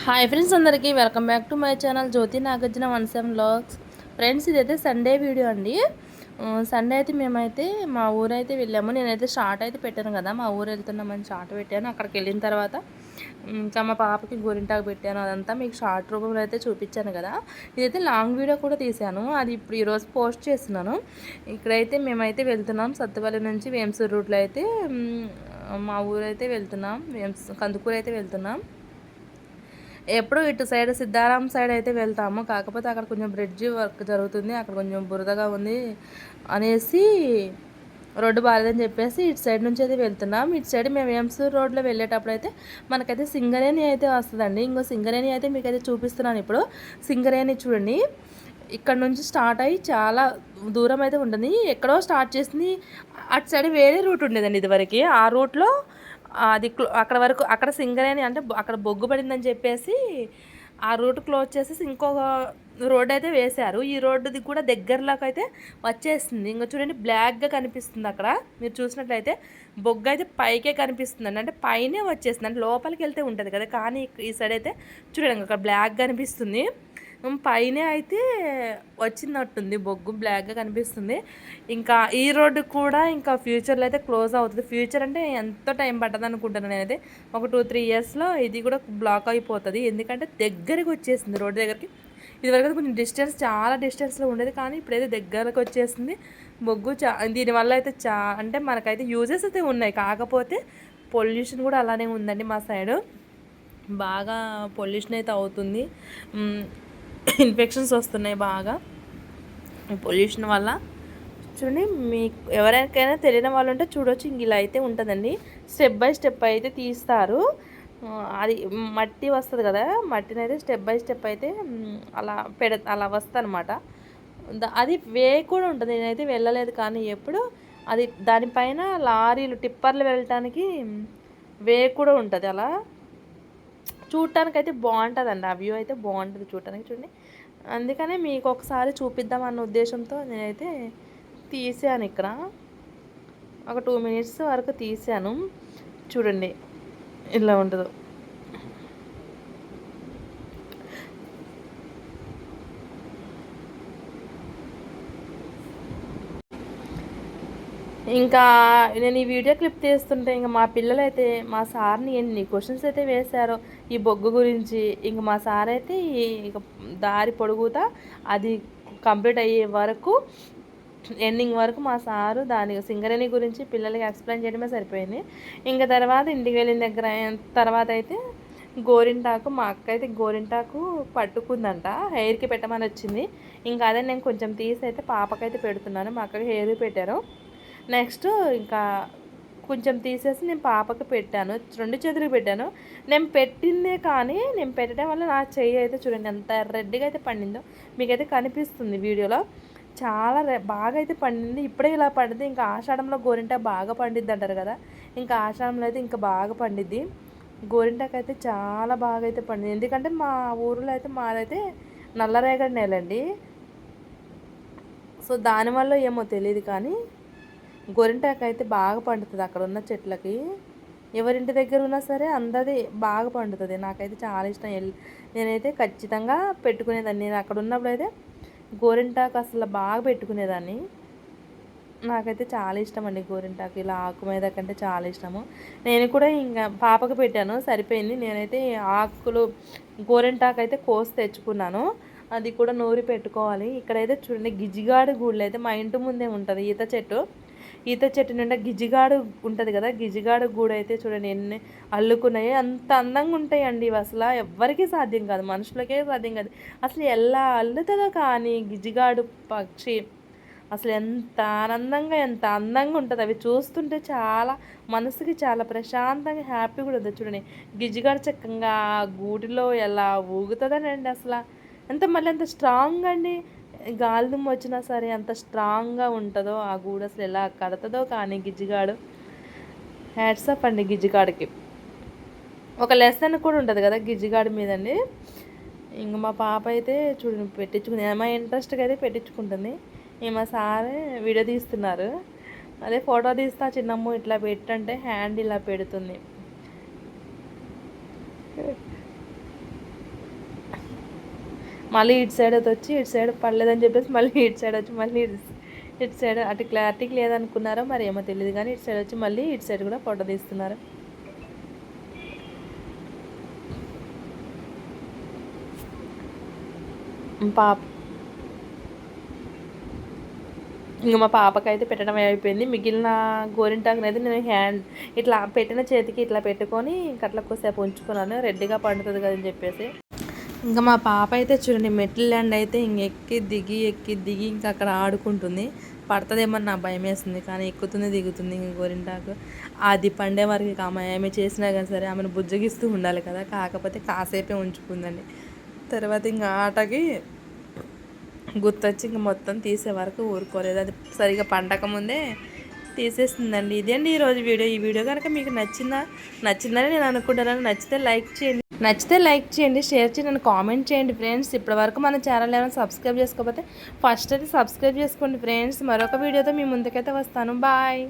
Hi friends అందరికీ welcome back to my channel Jyothi Nagarjuna one seven blogs friends ఇదైతే Sunday video అండి. Sunday అయితే మేమైతే మా ఊరైతే వెళ్ళాము. నేనైతే షార్ట్ అయితే పెట్టాను కదా మా ఊరు వెళ్తున్నామని షార్ట్ పెట్టాను. అక్కడికి వెళ్ళిన తర్వాత ఇంకా మా పాపకి గోరింటాకు పెట్టాను. అదంతా మీకు షార్ట్ రూపంలో అయితే చూపించాను కదా. ఇదైతే లాంగ్ వీడియో కూడా తీశాను. అది ఇప్పుడు ఈరోజు పోస్ట్ చేస్తున్నాను. ఇక్కడైతే మేమైతే వెళ్తున్నాం సత్తుపల్లి నుంచి వేమసూరు రూట్లో అయితే మా ఊరైతే వెళ్తున్నాం. వేమ్స్ కందుకూరు అయితే వెళ్తున్నాం. ఎప్పుడు ఇటు సైడ్ సిద్ధారాం సైడ్ అయితే వెళ్తాము. కాకపోతే అక్కడ కొంచెం బ్రిడ్జి వర్క్ జరుగుతుంది. అక్కడ కొంచెం బురదగా ఉంది అనేసి రోడ్డు బాగాలేదని చెప్పేసి ఇటు సైడ్ నుంచి అయితే వెళ్తున్నాం. ఇటు సైడ్ మేము ఎంసూర్ రోడ్లో వెళ్ళేటప్పుడు అయితే మనకైతే సింగరేణి అయితే వస్తుందండి. ఇంకో సింగరేణి అయితే మీకు అయితే చూపిస్తున్నాను ఇప్పుడు. సింగరేణి చూడండి. ఇక్కడ నుంచి స్టార్ట్ అయ్యి చాలా దూరం అయితే ఉంటుంది. ఎక్కడో స్టార్ట్ చేసింది. అటు సైడ్ వేరే రూట్ ఉండేదండి ఇదివరకు. ఆ రూట్లో అది అక్కడ వరకు అక్కడ సింగర్ అని అంటే అక్కడ బొగ్గు పడిందని చెప్పేసి ఆ రూట్ క్లోజ్ చేసేసి ఇంకొక రోడ్ అయితే వేశారు. ఈ రోడ్డుది కూడా దగ్గరలోకి అయితే వచ్చేస్తుంది ఇంకా చూడండి బ్లాక్గా కనిపిస్తుంది అక్కడ. మీరు చూసినట్లయితే బొగ్గు అయితే పైకే కనిపిస్తుంది అంటే పైనే వచ్చేస్తుంది అంటే లోపలికి వెళ్తే ఉంటుంది కదా. కానీ ఈ సైడ్ అయితే చూడండి అక్కడ బ్లాక్ కనిపిస్తుంది. పైన అయితే వచ్చినట్టుంది బొగ్గు బ్లాక్గా కనిపిస్తుంది. ఇంకా ఈ రోడ్డు కూడా ఇంకా ఫ్యూచర్లో అయితే క్లోజ్ అవుతుంది. ఫ్యూచర్ అంటే ఎంత టైం పట్టదు అనుకుంటున్నాను నేనైతే. ఒక టూ త్రీ ఇయర్స్లో ఇది కూడా బ్లాక్ అయిపోతుంది. ఎందుకంటే దగ్గరికి వచ్చేసింది రోడ్డు దగ్గరికి. ఇదివరకు కొంచెం డిస్టెన్స్ చాలా డిస్టెన్స్లో ఉండేది. కానీ ఇప్పుడైతే దగ్గరకు వచ్చేసింది. బొగ్గు చా దీనివల్ల అయితే చా అంటే మనకైతే యూజెస్ అయితే ఉన్నాయి. కాకపోతే పొల్యూషన్ కూడా అలానే ఉందండి మా సైడు బాగా పొల్యూషన్ అయితే అవుతుంది. ఇన్ఫెక్షన్స్ వస్తున్నాయి బాగా. పొల్యూషన్ వల్ల. చూడండి మీకు ఎవరికైనా తెలియని వాళ్ళు ఉంటే చూడొచ్చు ఇంక ఇలా అయితే ఉంటుందండి. స్టెప్ బై స్టెప్ అయితే తీస్తారు. అది మట్టి వస్తుంది కదా మట్టిని అయితే స్టెప్ బై స్టెప్ అయితే అలా పెడ అలా వస్తుంది అనమాట అది వే కూడా ఉంటుంది నేనైతే వెళ్ళలేదు కానీ ఎప్పుడు. అది దానిపైన లారీలు టిప్పర్లు వెళ్ళటానికి వే కూడా ఉంటుంది అలా. చూడటానికి అయితే బాగుంటుందండి. ఆ వ్యూ అయితే బాగుంటుంది చూడటానికి చూడండి. అందుకనే మీకు ఒకసారి చూపిద్దాం అన్న ఉద్దేశంతో నేనైతే తీసాను ఇక్కడ. ఒక టూ మినిట్స్ వరకు తీసాను. చూడండి ఇలా ఉంటుందో. ఇంకా నేను ఈ వీడియో క్లిప్ తీస్తుంటే ఇంకా మా పిల్లలు అయితే మా సార్ని ఎన్ని క్వశ్చన్స్ అయితే వేశారో ఈ బొగ్గు గురించి ఇంక మా సార్ అయితే ఇక దారి పొడుగుతా అది కంప్లీట్ అయ్యే వరకు ఎండింగ్ వరకు మా సారు దాని సింగరేణి గురించి పిల్లలకి ఎక్స్ప్లెయిన్ చేయడమే సరిపోయింది. ఇంకా తర్వాత ఇంటికి వెళ్ళిన దగ్గర తర్వాత అయితే గోరింటాకు మా అక్క అయితే గోరింటాకు పట్టుకుందంట హెయిర్కి పెట్టమని వచ్చింది. ఇంకా అదే నేను కొంచెం తీసి అయితే పాపకైతే పెడుతున్నాను మా అక్కకి హెయిర్ పెట్టారు. నెక్స్ట్ ఇంకా కొంచెం తీసేసి నేను పాపకి పెట్టాను రెండు చేతులకు పెట్టాను. నేను పెట్టిందే కానీ నేను పెట్టడం వల్ల నా చెయ్యి అయితే చూడండి ఎంత రెడ్డిగా అయితే పండిందో మీకైతే కనిపిస్తుంది వీడియోలో. చాలా బాగా అయితే పండింది. ఇప్పుడే ఇలా పండింది. ఇంకా ఆషాఢంలో గోరింట బాగా పండిద్ది అంటారు కదా. ఇంకా ఆషాఢంలో అయితే ఇంకా బాగా పండిద్ది. గోరింటాకు అయితే చాలా బాగా అయితే పండింది. ఎందుకంటే మా ఊరిలో అయితే మాదైతే నల్లరేగడి నేలండి. సో దానివల్ల ఏమో తెలియదు కానీ గోరింటాకు అయితే బాగా పండుతుంది అక్కడ ఉన్న చెట్లకి. ఎవరింటి దగ్గర ఉన్నా సరే అందరిది బాగా పండుతుంది. నాకైతే చాలా ఇష్టం. నేనైతే ఖచ్చితంగా పెట్టుకునేదాన్ని. నేను అక్కడ ఉన్నప్పుడు అయితే గోరింటాకు అసలు బాగా పెట్టుకునేదాన్ని. నాకైతే చాలా ఇష్టం అండి గోరింటాకు. ఇలా ఆకు మీద కంటే చాలా ఇష్టము. నేను కూడా ఇంకా పాపకు పెట్టాను. సరిపోయింది. నేనైతే ఆకులు గోరింటాకు అయితే కోసి తెచ్చుకున్నాను. అది కూడా నూరి పెట్టుకోవాలి. ఇక్కడైతే చూడండి గిజిగాడు గూళ్ళు అయితే మా ఇంటి ముందే ఉంటుంది ఈత చెట్టు. ఈత చెట్టు నిండా గిజిగాడు ఉంటుంది కదా గిజిగాడు గూడు అయితే చూడండి ఎన్ని అల్లుకున్నాయి అంత అందంగా ఉంటాయండి ఇవి అసలు. ఎవ్వరికీ సాధ్యం కాదు మనుషులకే సాధ్యం కాదు. అసలు ఎలా అల్లుతుందో కానీ గిజిగాడు పక్షి అసలు ఎంత ఆనందంగా ఎంత అందంగా ఉంటుంది. అవి చూస్తుంటే చాలా మనసుకి చాలా ప్రశాంతంగా హ్యాపీ కూడా ఉంటుంది. చూడండి గిజిగాడు చక్కగా గూటిలో ఎలా ఊగుతుందనండి అసలు. ఎంత మళ్ళీ ఎంత స్ట్రాంగ్ అండి. గాలి దుమ్ము వచ్చినా సరే అంత స్ట్రాంగ్గా ఉంటుందో ఆ గూడు అసలు ఎలా కడతదో కానీ గిజ్జిగాడు. హ్యాట్సప్ అండి గిజ్జిగాడికి. ఒక లెసన్ కూడా ఉంటుంది కదా గిజ్జిగాడి మీదండి. ఇంక మా పాప అయితే చూడండి పెట్టించుకుంది. మా ఇంట్రెస్ట్గా అయితే పెట్టించుకుంటుంది. మా సారే వీడియో తీస్తున్నారు. అదే ఫోటో తీస్తా చిన్నమ్మ ఇట్లా పెట్టంటే హ్యాండ్ ఇలా పెడుతుంది. మళ్ళీ ఇటు సైడ్ వచ్చి ఇటు సైడ్ పడలేదని చెప్పేసి మళ్ళీ ఇటు సైడ్ వచ్చి మళ్ళీ ఇటు ఇటు సైడ్ అటు క్లారిటీకి లేదనుకున్నారో మరి ఏమో తెలియదు కానీ ఇటు సైడ్ వచ్చి మళ్ళీ ఇటు సైడ్ కూడా ఫోటో తీస్తున్నారు. పాప ఇంకా మా పాపకైతే పెట్టడం అయిపోయింది. మిగిలిన గోరింటాకునైతే అయితే నేను హ్యాండ్ ఇట్లా పెట్టిన చేతికి ఇట్లా పెట్టుకొని ఇంకా అట్లా కొద్దిసేపు ఉంచుకున్నాను. రెడ్డిగా పండుతుంది కదని చెప్పేసి. ఇంకా మా పాప అయితే చూడండి మెట్ల ల్యాండ్ అయితే ఇంక ఎక్కి దిగి ఎక్కి దిగి ఇంకా అక్కడ ఆడుకుంటుంది. పడుతుందేమని నా భయం వేస్తుంది. కానీ ఎక్కుతుంది దిగుతుంది ఇంక గోరింటాకు. అది పండే వరకు ఇక ఆమె ఏమి చేసినా కానీ సరే ఆమెను బుజ్జగిస్తూ ఉండాలి కదా. కాకపోతే కాసేపే ఉంచుకుందండి. తర్వాత ఇంకా ఆటకి గుర్తొచ్చి ఇంక మొత్తం తీసే వరకు ఊరుకోలేదు. అది సరిగా పండక ముందే తీసేస్తుందండి. ఇదేంటి ఈరోజు వీడియో? ఈ వీడియో కనుక మీకు నచ్చిందా? నచ్చిందని నేను అనుకుంటున్నాను. నచ్చితే లైక్ చేయండి. నచ్చితే లైక్ చేయండి షేర్ చేయండి కామెంట్ చేయండి ఫ్రెండ్స్. ఇప్పటివరకు మన ఛానల్ ఏమైనా సబ్స్క్రైబ్ చేసుకోకపోతే ఫస్ట్ అయితే సబ్స్క్రైబ్ చేసుకోండి ఫ్రెండ్స్. మరొక వీడియోతో మీ ముందుకైతే వస్తాను. బాయ్.